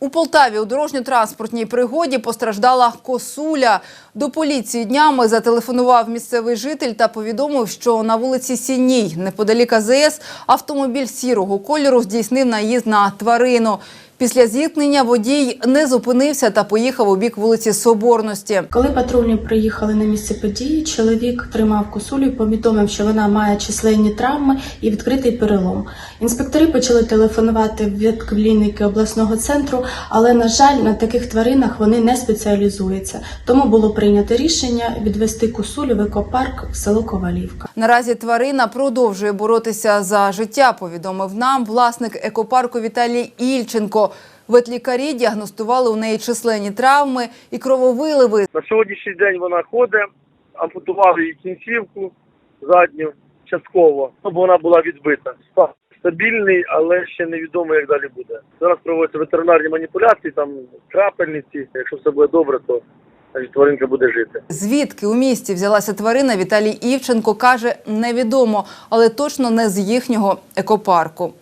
У Полтаві у дорожньо-транспортній пригоді постраждала косуля. До поліції днями зателефонував місцевий житель та повідомив, що на вулиці Сіній, неподалік АЗС, автомобіль сірого кольору здійснив наїзд на тварину. Після зіткнення водій не зупинився та поїхав у бік вулиці Соборності. Коли патрульні приїхали на місце події, чоловік тримав косулю і повідомив, що вона має численні травми і відкритий перелом. Інспектори почали телефонувати в клініки обласного центру, але на жаль, на таких тваринах вони не спеціалізуються. Тому було прийнято рішення відвести косулю в екопарк в село Ковалівка. Наразі тварина продовжує боротися за життя, повідомив нам власник екопарку Віталій Ільченко. Ветлікарі діагностували у неї численні травми і крововиливи. На сьогоднішній день вона ходить, ампутували її кінцівку задню частково, щоб вона була відбита. Стабільний, але ще невідомо, як далі буде. Зараз проводяться ветеринарні маніпуляції, там крапельниці. Якщо все буде добре, то значить, тваринка буде жити. Звідки у місті взялася тварина, Віталій Івченко каже, невідомо, але точно не з їхнього екопарку.